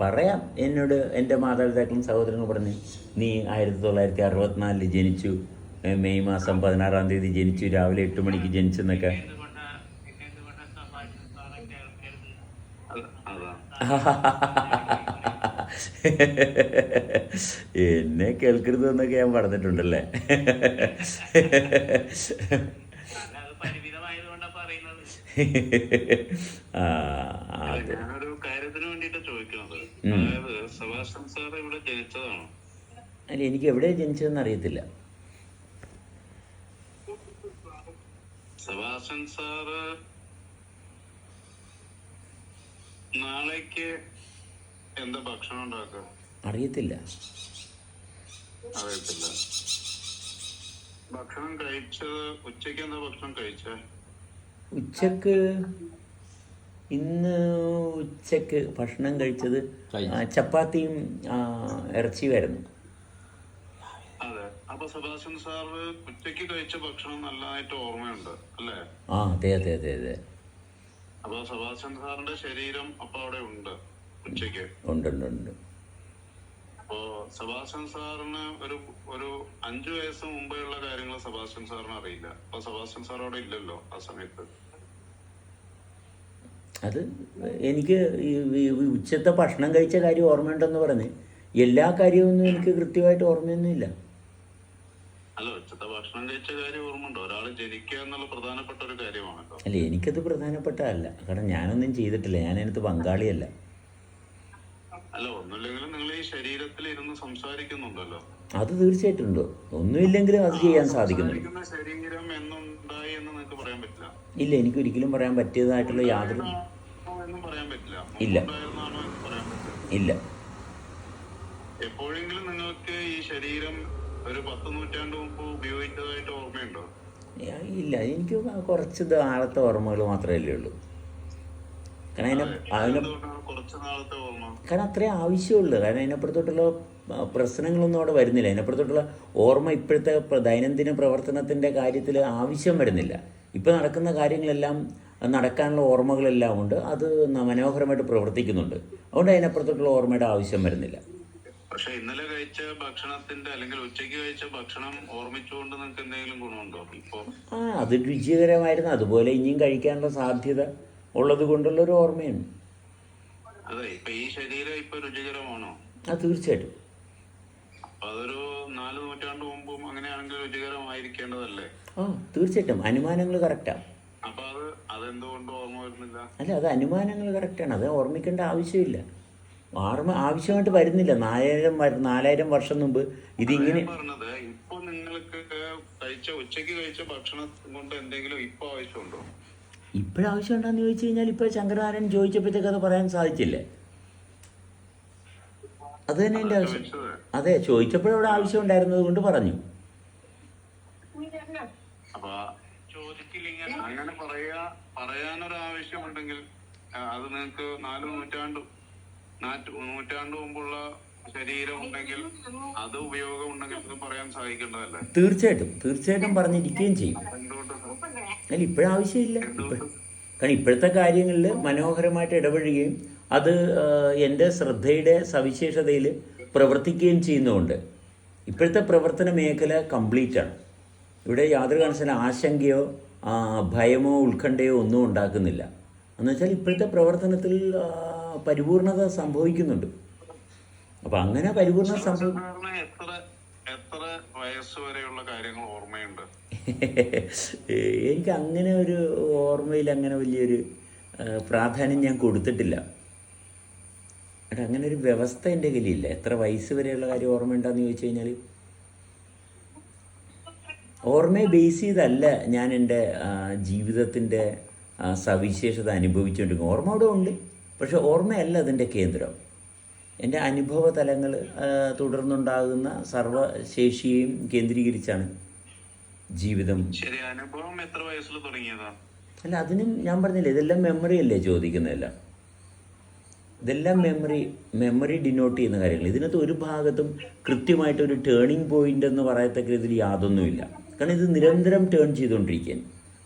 പറയാം. എന്നോട് എന്റെ മാതാപിതാക്കളും സഹോദരനും പറഞ്ഞു നീ ആയിരത്തി തൊള്ളായിരത്തി അറുപത്തിനാലിൽ ജനിച്ചു. മെയ് മാസം പതിനാറാം തീയതി ജനിച്ചു. രാവിലെ എട്ട് മണിക്ക് ജനിച്ചെന്നൊക്കെ. എന്നെ കേൾക്കരുത് എന്നൊക്കെ ഞാൻ പറഞ്ഞിട്ടുണ്ടല്ലേ? ആ അതെ ഞാനൊരു കാര്യത്തിന് വേണ്ടിട്ട് ചോദിക്കുന്നത് ഉം. അതായത് സെബാസ്റ്റ്യൻ സാർ ഇവിടെ ജനിച്ചതാണോ. അല്ല എനിക്ക് എവിടെ ജനിച്ചതെന്ന് അറിയത്തില്ല. സെബാസ്റ്റ്യൻ സാറ് നാളേക്ക് എന്താ ഭക്ഷണം ഉണ്ടാക്കുക? അറിയത്തില്ല. അറിയത്തില്ല. ഭക്ഷണം കഴിച്ചത് ഉച്ചയ്ക്ക് എന്താ ഭക്ഷണം കഴിച്ചേ? ഉച്ചയ്ക്ക് ഇന്ന് ഉച്ചയ്ക്ക് ഭക്ഷണം കഴിച്ചത് ചപ്പാത്തിയും ഇറച്ചിയുമായിരുന്നു. അതെ. അപ്പൊ സാറ് കഴിച്ച ഭക്ഷണം നല്ലതായിട്ട് ഓർമ്മയുണ്ട് അല്ലേ? ആ അതെ അതെ അതെ അതെ. അപ്പൊ സാറിന്റെ ശരീരം അപ്പൊ അവിടെ ഉണ്ട് ഉണ്ട് ഉണ്ട് ഉണ്ട്. അപ്പോ സാറിന് ഒരു ഒരു അഞ്ചു വയസ്സ് മുമ്പേ ഉള്ള കാര്യങ്ങൾ സബാഷൻ സാറിന് അറിയില്ല. അപ്പൊ സബാഷൻ സാർ അവിടെ ഇല്ലല്ലോ ആ സമയത്ത്? അത് എനിക്ക് ഈ ഉച്ചത്തെ ഭക്ഷണം കഴിച്ച കാര്യം ഓർമ്മയുണ്ടെന്ന് പറഞ്ഞ് എല്ലാ കാര്യമൊന്നും എനിക്ക് കൃത്യമായിട്ട് ഓർമ്മയൊന്നുമില്ല. അല്ല ഉച്ചത്തെ ഭക്ഷണം കഴിച്ച കാര്യം ഓർമ്മയുണ്ടോ? ഒരാൾ ജനിക്കുക എന്നുള്ള പ്രധാനപ്പെട്ട ഒരു കാര്യമാണല്ലോ. അല്ല എനിക്കത് പ്രധാനപ്പെട്ടതല്ല കാരണം ഞാനൊന്നും ചെയ്തിട്ടില്ല. ഞാൻ അതിനകത്ത് പങ്കാളിയല്ല. അല്ല ഈ ശരീരത്തിൽ ഇരുന്ന് സംസാരിക്കുന്നുണ്ടല്ലോ. അത് തീർച്ചയായിട്ടും ഉണ്ട്. ഒന്നുമില്ലെങ്കിലും അത് ചെയ്യാൻ സാധിക്കുന്നുണ്ട് ശരീരം എന്നുണ്ടായി എന്ന് നിങ്ങൾക്ക് പറയാൻ പറ്റില്ല. ഇല്ല എനിക്ക് ഒരിക്കലും പറയാൻ പറ്റിയതായിട്ടുള്ള യാതൊരു ഇല്ല. ഇല്ല. എപ്പോഴെങ്കിലും നിങ്ങൾക്ക് ഈ ശരീരം ഒരു പത്ത് നൂറ്റാണ്ട് മുമ്പ് ഉപയോഗിച്ചതായിട്ട് ഓർമ്മയുണ്ടോ? ഇല്ല. എനിക്ക് കുറച്ച് നാളത്തെ ഓർമ്മകൾ മാത്രമേ ഉള്ളൂ. കാരണം അതിനെ കാരണം അത്രേ ആവശ്യമുള്ളൂ. കാരണം അതിനപ്പുറത്തോട്ടുള്ള പ്രശ്നങ്ങളൊന്നും അവിടെ വരുന്നില്ല. അതിനപ്പുറത്തോട്ടുള്ള ഓർമ്മ ഇപ്പോഴത്തെ ദൈനംദിന പ്രവർത്തനത്തിന്റെ കാര്യത്തിൽ ആവശ്യം വരുന്നില്ല. ഇപ്പോൾ നടക്കുന്ന കാര്യങ്ങളെല്ലാം നടക്കാനുള്ള ഓർമ്മകളെല്ലാം ഉണ്ട്. അത് മനോഹരമായിട്ട് പ്രവർത്തിക്കുന്നുണ്ട്. അതുകൊണ്ട് അതിനപ്പുറത്തോട്ടുള്ള ഓർമ്മയുടെ ആവശ്യം വരുന്നില്ല. പക്ഷെ ഇന്നലെ കഴിച്ച ഭക്ഷണത്തിന്റെ അല്ലെങ്കിൽ ഉച്ചയ്ക്ക് കഴിച്ച ഭക്ഷണം ഓർമ്മിച്ചുകൊണ്ട് നിങ്ങൾക്ക് എന്തെങ്കിലും ഗുണമുണ്ടോ? ഇപ്പോ ആ അത് രുചികരമായിരുന്നു. അതുപോലെ ഇനിയും കഴിക്കാനുള്ള സാധ്യത ഉള്ളത് കൊണ്ടുള്ള ഒരു ഓർമ്മയാണ് ഈ ശരീരം ഇപ്പൊ രുചികരമാണോ? ആ തീർച്ചയായിട്ടും. ആ തീർച്ചയായിട്ടും. അനുമാനങ്ങൾ കറക്റ്റാണ് വരുന്നില്ല? അല്ല അത് അനുമാനങ്ങൾ കറക്റ്റാണ്. അത് ഓർമ്മിക്കേണ്ട ആവശ്യമില്ല. ഓർമ്മ ആവശ്യമായിട്ട് വരുന്നില്ല. നാലായിരം നാലായിരം വർഷം മുമ്പ് ഇതിങ്ങനെ ഇപ്പൊ നിങ്ങൾക്ക് കഴിച്ച ഉച്ചയ്ക്ക് കഴിച്ച ഭക്ഷണം കൊണ്ട് എന്തെങ്കിലും ഇപ്പൊ ആവശ്യമുണ്ടോ? ഇപ്പോഴാവശ്യമുണ്ടെന്ന് ചോദിച്ചു കഴിഞ്ഞാൽ ഇപ്പോൾ ശങ്കരനാരായണൻ ചോദിച്ചപ്പോഴത്തേക്ക് അത് പറയാൻ സാധിച്ചില്ലേ? അത് തന്നെ എന്റെ ആവശ്യം. അതെ ചോദിച്ചപ്പോഴവിടെ ആവശ്യം ഉണ്ടായിരുന്നത് കൊണ്ട് പറഞ്ഞു. അങ്ങനെ പറയാ പറയാനൊരു ആവശ്യമുണ്ടെങ്കിൽ അത് നിങ്ങൾക്ക് നാല് നൂറ്റാണ്ട് നാറ്റ് നൂറ്റാണ്ട് മുമ്പുള്ള ശരീരം ഉണ്ടെങ്കിൽ അത് ഉപയോഗം ഉണ്ടെങ്കിൽ പറയാൻ സാധിക്കേണ്ടതല്ലേ? തീർച്ചയായിട്ടും തീർച്ചയായിട്ടും പറഞ്ഞിരിക്കുകയും ചെയ്യും. അല്ല ഇപ്പോഴാവശ്യമില്ല. ഇപ്പോഴ കാരണം ഇപ്പോഴത്തെ കാര്യങ്ങളിൽ മനോഹരമായിട്ട് ഇടപഴകുകയും അത് എന്റെ ശ്രദ്ധയുടെ സവിശേഷതയിൽ പ്രവർത്തിക്കുകയും ചെയ്യുന്നതുകൊണ്ട് ഇപ്പോഴത്തെ പ്രവർത്തന മേഖല ആണ് ഇവിടെ യാതൊരു കാണിച്ചാലും ആശങ്കയോ ഭയമോ ഉത്കണ്ഠയോ ഒന്നും ഉണ്ടാക്കുന്നില്ല. എന്ന് വെച്ചാൽ ഇപ്പോഴത്തെ പ്രവർത്തനത്തിൽ പരിപൂർണത സംഭവിക്കുന്നുണ്ട്. അപ്പോൾ അങ്ങനെ പരിപൂർണത സംഭവി സാറിന് എത്ര എത്ര വയസ്സ് വരെയുള്ള കാര്യങ്ങൾ ഓർമ്മയുണ്ട് എനിക്ക് അങ്ങനെ ഒരു ഓർമ്മയിൽ അങ്ങനെ വലിയൊരു പ്രാധാന്യം ഞാൻ കൊടുത്തിട്ടില്ല. എടാ അങ്ങനെ ഒരു വ്യവസ്ഥ എന്റെ കയ്യിലില്ല. എത്ര വയസ്സ് വരെയുള്ള കാര്യം ഓർമ്മയുണ്ടെന്ന് ചോദിച്ചു കഴിഞ്ഞാൽ ഓർമ്മയെ ബേസ് ചെയ്തല്ല ഞാൻ എന്റെ ജീവിതത്തിന്റെ സവിശേഷത അനുഭവിച്ചുകൊണ്ടിരിക്കും ഓർമ്മ അവിടെ ഉണ്ട് പക്ഷെ ഓർമ്മയല്ല അതിന്റെ കേന്ദ്രം. എന്റെ അനുഭവ തലങ്ങൾ തുടർന്നുണ്ടാകുന്ന സർവശേഷിയെയും കേന്ദ്രീകരിച്ചാണ് ജീവിതം. ശരി അനുഭവം എത്ര വയസ്സിൽ തുടങ്ങിയതാ? അല്ല അതിനും ഞാൻ പറഞ്ഞില്ലേ ഇതെല്ലാം മെമ്മറി അല്ലേ ചോദിക്കുന്നതെല്ലാം? ഇതെല്ലാം മെമ്മറി മെമ്മറി ഡിനോട്ട് ചെയ്യുന്ന കാര്യങ്ങൾ. ഇതിനകത്ത് ഒരു ഭാഗത്തും കൃത്യമായിട്ട് ഒരു ടേണിംഗ് പോയിന്റ് എന്ന് പറയത്തക്ക ഇതിൽ യാതൊന്നുമില്ല. കാരണം ഇത് നിരന്തരം ടേൺ ചെയ്തുകൊണ്ടിരിക്കുകയാണ്.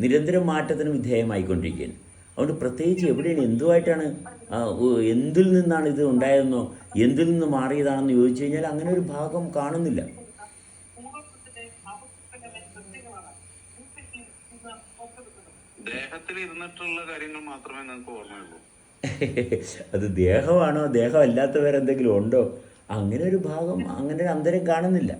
നിരന്തരം മാറ്റത്തിന് വിധേയമായിക്കൊണ്ടിരിക്കുകയാണ്. അതുകൊണ്ട് പ്രത്യേകിച്ച് എവിടെയാണ് എന്തുമായിട്ടാണ് എന്തിൽ നിന്നാണ് ഇത് ഉണ്ടായതെന്നോ എന്തിൽ നിന്ന് മാറിയതാണെന്ന് ചോദിച്ചു കഴിഞ്ഞാൽ അങ്ങനെ ഒരു ഭാഗം കാണുന്നില്ല. ദേഹത്തിൽ ഇരുന്നിട്ടുള്ള കാര്യങ്ങൾ മാത്രമേ നിങ്ങൾക്ക് ഓർമ്മയുള്ളൂ. അത് ദേഹമാണോ? ദേഹമല്ലാത്ത വേറെ എന്തെങ്കിലും ഉണ്ടോ? അങ്ങനെ ഒരു ഭാഗം അങ്ങനെ ഒരു അന്തരം കാണുന്നില്ല.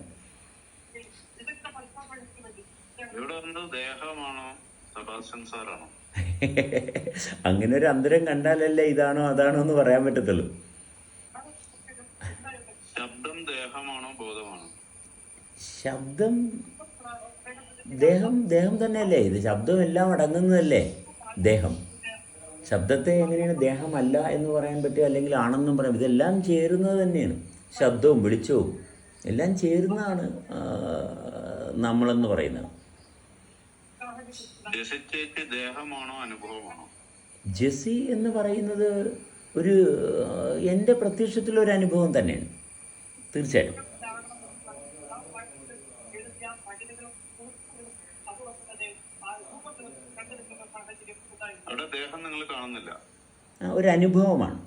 അങ്ങനെ ഒരു അന്തരം കണ്ടാലല്ലേ ഇതാണോ അതാണോ എന്ന് പറയാൻ പറ്റത്തുള്ളൂ. ശബ്ദം ദേഹമാണോ ബോധമാണോ? ശബ്ദം ദേഹം ദേഹം തന്നെയല്ലേ? ഇത് ശബ്ദം എല്ലാം അടങ്ങുന്നതല്ലേ? ദേഹം. ശബ്ദത്തെ എങ്ങനെയാണ് ദേഹമല്ല എന്ന് പറയാൻ പറ്റുക അല്ലെങ്കിൽ ആണെന്നും പറയാം ഇതെല്ലാം ചേരുന്നത് തന്നെയാണ്. ശബ്ദവും വെളിച്ചവും എല്ലാം ചേരുന്നതാണ് നമ്മളെന്ന് പറയുന്നത്. ജസി എന്ന് പറയുന്നത് ഒരു എന്റെ പ്രത്യക്ഷത്തിലൊരു അനുഭവം തന്നെയാണ്. തീർച്ചയായിട്ടും. അവിടെ ദേഹം നിങ്ങൾ കാണുന്നില്ല. ഒരു അനുഭവമാണ്.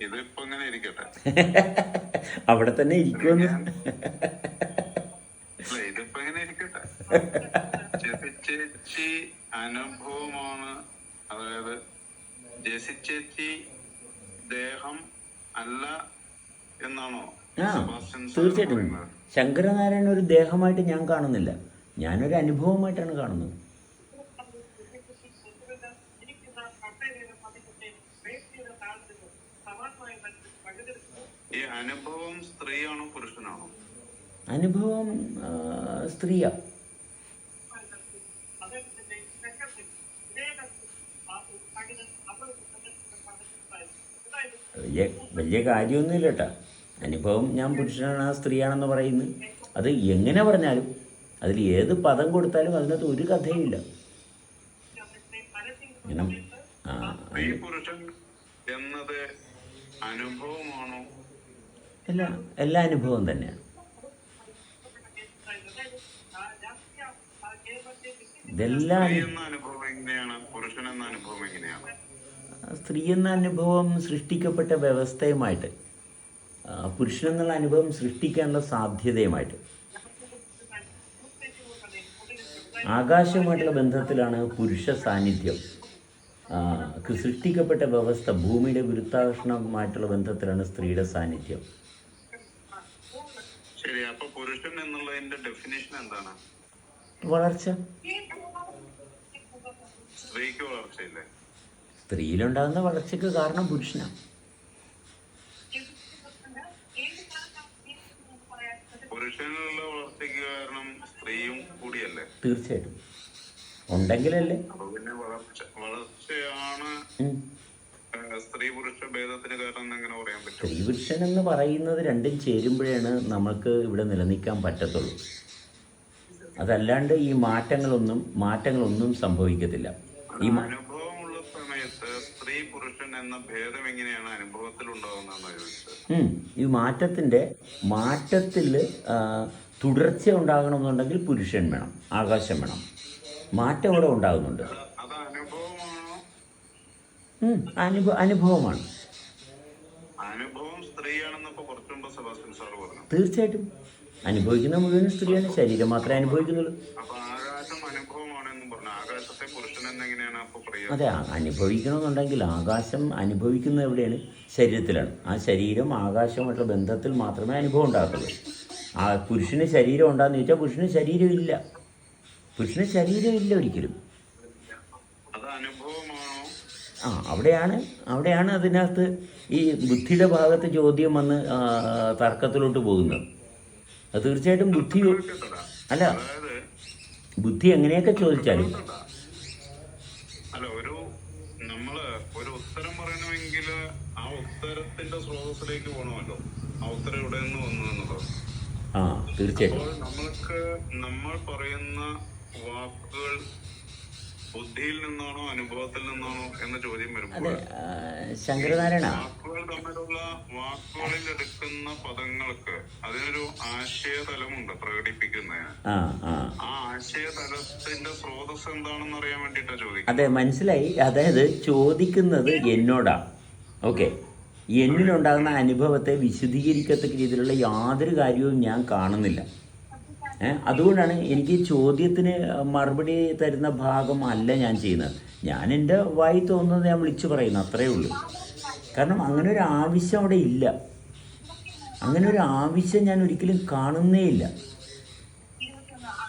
ഇതിപ്പോ ഇങ്ങനെ ഇരിക്കട്ടെ. അവിടെ തന്നെ ഇരിക്കുമെന്ന്. അല്ല ഇതിപ്പോ ഇങ്ങനെ ഇരിക്കട്ടെ. അനുഭവമാണ്. അതായത് ജെസിച്ചേച്ചി ദേഹം അല്ല ആ സെബാസ്റ്റ്യൻ സാർ തീർച്ചയായിട്ടും? ശങ്കരനാരായണ ഒരു ദേഹമായിട്ട് ഞാൻ കാണുന്നില്ല. ഞാനൊരു അനുഭവമായിട്ടാണ് കാണുന്നത്. ഈ അനുഭവം സ്ത്രീയാണോ പുരുഷനാണോ? അനുഭവം സ്ത്രീയാ. വലിയ വലിയ കാര്യമൊന്നുമില്ല കേട്ടാ. അനുഭവം ഞാൻ പുരുഷനാണ് ആ സ്ത്രീയാണെന്ന് പറയുന്നത് അത് എങ്ങനെ പറഞ്ഞാലും അതിൽ ഏത് പദം കൊടുത്താലും അതിനകത്ത് ഒരു കഥയുമില്ല. അല്ല എല്ലാ അനുഭവം തന്നെയാണ്. ഇതെല്ലാം സ്ത്രീ എന്ന അനുഭവം സൃഷ്ടിക്കപ്പെട്ട പുരുഷൻ എന്നുള്ള അനുഭവം സൃഷ്ടിക്കാനുള്ള സാധ്യതയുമായിട്ട്. ആകാശവുമായിട്ടുള്ള ബന്ധത്തിലാണ് പുരുഷ സാന്നിധ്യം. സൃഷ്ടിക്കപ്പെട്ട വ്യവസ്ഥ ഭൂമിയുടെ ഗുരുത്താകർഷണവുമായിട്ടുള്ള ബന്ധത്തിലാണ് സ്ത്രീയുടെ സാന്നിധ്യം. ശരി അപ്പൊ പുരുഷൻ എന്നുള്ളതിന്റെ ഡെഫിനേഷൻ എന്താണ്? വളർച്ച. സ്ത്രീക്ക് വളർച്ചയില്ലേ? സ്ത്രീയിലുണ്ടാകുന്ന വളർച്ചയ്ക്ക് കാരണം പുരുഷനാണ് പുരുഷനിലുള്ള വളർച്ചയ്ക്ക് കാരണം സ്ത്രീയും കൂടിയല്ലേ? തീർച്ചയായിട്ടും. ഉണ്ടെങ്കിലല്ലേ. അപ്പൊ പിന്നെ വളർച്ച വളർച്ചയാണ് സ്ത്രീ പുരുഷ ഭേദത്തിന് കാരണം എങ്ങനെ പറയാൻ പറ്റും? സ്ത്രീ പുരുഷൻ എന്ന് പറയുന്നത് രണ്ടും ചേരുമ്പോഴാണ് നമുക്ക് ഇവിടെ നിലനിൽക്കാൻ പറ്റത്തുള്ളൂ. അതല്ലാണ്ട് ഈ മാറ്റങ്ങളൊന്നും മാറ്റങ്ങളൊന്നും സംഭവിക്കത്തില്ല. ഈ മ- അനുഭവമുള്ള സമയത്ത് സ്ത്രീ പുരുഷൻ എന്ന ഭേദം എങ്ങനെയാണ് അനുഭവത്തിൽ ഉണ്ടാവുന്നതെന്ന് ചോദിച്ചത് ഈ മാറ്റത്തിന്റെ മാറ്റത്തിൽ തുടർച്ച ഉണ്ടാകണമെന്നുണ്ടെങ്കിൽ പുരുഷൻ വേണം ആകാശം വേണം. മാറ്റം ഇവിടെ ഉണ്ടാകുന്നുണ്ട്. അനുഭവമാണോ? അനുഭവ അനുഭവമാണ്. അനുഭവം സ്ത്രീയാണെന്ന് ഇപ്പൊ കുറച്ചു മുമ്പ് സെബാസ്റ്റ്യൻ സാർ പറഞ്ഞു. തീർച്ചയായിട്ടും. അനുഭവിക്കുന്ന മുഴുവൻ സ്ത്രീയാണ്. ശരീരം മാത്രമേ അനുഭവിക്കുന്നുള്ളൂ അപ്പൊ ആകാശം അനുഭവമാണെന്നും പറഞ്ഞു ആകാശത്തെ പുരുഷൻ എന്നെങ്ങനെയാണ് അപ്പൊ പറയുക അതെ അനുഭവിക്കണമെന്നുണ്ടെങ്കിൽ ആകാശം അനുഭവിക്കുന്നത് എവിടെയാണ്? ശരീരത്തിലാണ്. ആ ശരീരം ആകാശമായിട്ടുള്ള ബന്ധത്തിൽ മാത്രമേ അനുഭവം ഉണ്ടാക്കുള്ളൂ ആ പുരുഷന് ശരീരം ഉണ്ടാന്ന് ചോദിച്ചാൽ പുരുഷന് ശരീരമില്ല പുരുഷന് ശരീരമില്ല ഒരിക്കലും. ആ അവിടെയാണ് അവിടെയാണ് അതിനകത്ത് ഈ ബുദ്ധിയുടെ ഭാഗത്ത് ചോദ്യം വന്ന് തർക്കത്തിലോട്ട് പോകുന്നത്. അത് തീർച്ചയായിട്ടും ബുദ്ധി അല്ല ബുദ്ധി എങ്ങനെയൊക്കെ ചോദിച്ചാലും ചോദിക്കട്ടാ. അല്ല ഒരു നമ്മൾ ഒരു ഉത്തരം പറയണമെങ്കിൽ ഉത്തരത്തിന്റെ സ്രോതസ്സിലേക്ക് പോകണമല്ലോ ഉത്തരം ഇവിടെ നിന്ന് വന്നു എന്നുള്ളത്. ആ തീർച്ചയായിട്ടും. അപ്പോൾ നമ്മൾക്ക് നമ്മൾ പറയുന്ന വാക്കുകൾ ബുദ്ധിയിൽ നിന്നാണോ അനുഭവത്തിൽ നിന്നാണോ എന്ന ചോദ്യം വരുമ്പോൾ ശങ്കരനാരായണ. വാക്കുകൾ തമ്മിലുള്ള വാക്കുകളിൽ എടുക്കുന്ന പദങ്ങൾക്ക് അതിനൊരു ആശയതലമുണ്ട് പ്രകടിപ്പിക്കുന്നതിന്. ആ ആശയതലത്തിന്റെ സ്രോതസ് എന്താണെന്ന് അറിയാൻ വേണ്ടിയിട്ടാ ചോദിക്കുന്നത്. അതെ മനസ്സിലായി. അതായത് ചോദിക്കുന്നത് എന്നോടാ. ഓക്കെ. എന്നിലുണ്ടാകുന്ന അനുഭവത്തെ വിശദീകരിക്കത്തക്ക രീതിയിലുള്ള യാതൊരു കാര്യവും ഞാൻ കാണുന്നില്ല. അതുകൊണ്ടാണ് എനിക്ക് ചോദ്യത്തിന് മറുപടി തരുന്ന ഭാഗം അല്ല ഞാൻ ചെയ്യുന്നത്. ഞാൻ എന്റെ വായി തോന്നുന്നത് ഞാൻ വിളിച്ചു പറയുന്നു അത്രയേ ഉള്ളൂ. കാരണം അങ്ങനെ ഒരു ആവശ്യം അവിടെ ഇല്ല. അങ്ങനെ ഒരു ആവശ്യം ഞാൻ ഒരിക്കലും കാണുന്നേ ഇല്ല.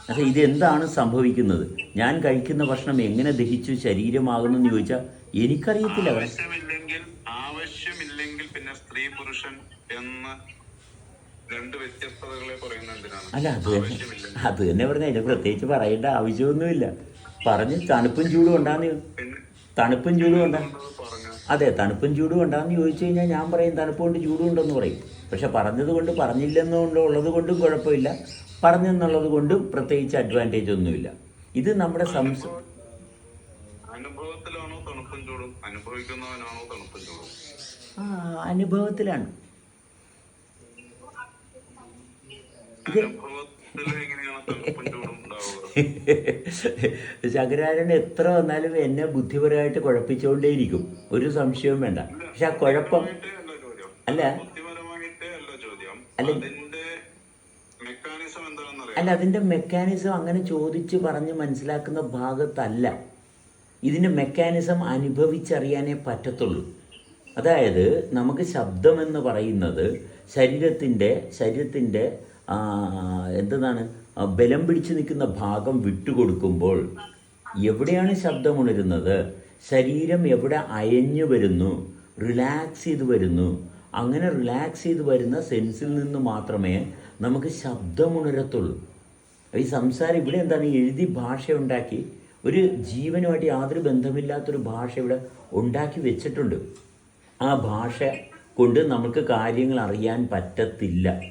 അതെ ഇതെന്താണ് സംഭവിക്കുന്നത്? ഞാൻ കഴിക്കുന്ന ഭക്ഷണം എങ്ങനെ ദഹിച്ചു ശരീരമാകുന്നു എന്ന് ചോദിച്ചാൽ എനിക്കറിയത്തില്ല. അല്ല അത് തന്നെ. അത് തന്നെ പറഞ്ഞ അതിന്റെ പ്രത്യേകിച്ച് പറയേണ്ട ആവശ്യമൊന്നുമില്ല. പറഞ്ഞ് തണുപ്പും ചൂടും ഉണ്ടാന്ന് തണുപ്പും ചൂടും ഉണ്ടാ? അതെ തണുപ്പും ചൂടും ഉണ്ടാന്ന് ചോദിച്ചു കഴിഞ്ഞാൽ ഞാൻ പറയും തണുപ്പ് കൊണ്ട് ചൂടും ഉണ്ടെന്ന് പറയും. പക്ഷെ പറഞ്ഞത് കൊണ്ട് പറഞ്ഞില്ലെന്നുകൊണ്ട് ഉള്ളത് കൊണ്ടും കുഴപ്പമില്ല. പറഞ്ഞെന്നുള്ളത് കൊണ്ടും പ്രത്യേകിച്ച് അഡ്വാന്റേജ് ഒന്നുമില്ല. ഇത് നമ്മുടെ സംസ അനുഭവത്തിലാണോ തണുപ്പും ചൂടും? അനുഭവിക്കുന്നവനാണോ തണുപ്പും ചൂടും? ആ, അനുഭവത്തിലാണ് അനുഭവത്തിൽ എങ്ങനെയാണ് തണുപ്പും ചൂടും ഉണ്ടാവുക ശങ്കരാചാര്യൻ എത്ര വന്നാലും എന്നെ ബുദ്ധിപരമായിട്ട് കുഴപ്പിച്ചുകൊണ്ടേയിരിക്കും. ഒരു സംശയവും വേണ്ട. പക്ഷെ ആ കുഴപ്പം അല്ല അല്ല. അല്ല അതിന്റെ അതിന്റെ മെക്കാനിസം അങ്ങനെ ചോദിച്ച് പറഞ്ഞ് മനസ്സിലാക്കുന്ന ഭാഗത്തല്ല. ഇതിന്റെ മെക്കാനിസം അനുഭവിച്ചറിയാനേ പറ്റത്തുള്ളൂ. അതായത് നമുക്ക് ശബ്ദമെന്ന് പറയുന്നത് ശരീരത്തിന്റെ ശരീരത്തിന്റെ എന്താണ് ബലം പിടിച്ചു നിൽക്കുന്ന ഭാഗം വിട്ടുകൊടുക്കുമ്പോൾ എവിടെയാണ് ശബ്ദം ഉണരുന്നത്? ശരീരം എവിടെ അയഞ്ഞു വരുന്നു? റിലാക്സ് ചെയ്ത് വരുന്നു. അങ്ങനെ റിലാക്സ് ചെയ്ത് വരുന്ന സെൻസിൽ നിന്ന് മാത്രമേ നമുക്ക് ശബ്ദമുണരത്തുള്ളൂ ഈ സംസാരം ഇവിടെ എന്താണ്? എഴുതി ഭാഷ ഉണ്ടാക്കി ഒരു ജീവനുമായിട്ട് യാതൊരു ബന്ധമില്ലാത്തൊരു ഭാഷ ഇവിടെ ഉണ്ടാക്കി വെച്ചിട്ടുണ്ട്. ആ ഭാഷ കൊണ്ട് നമുക്ക് കാര്യങ്ങൾ അറിയാൻ പറ്റത്തില്ല.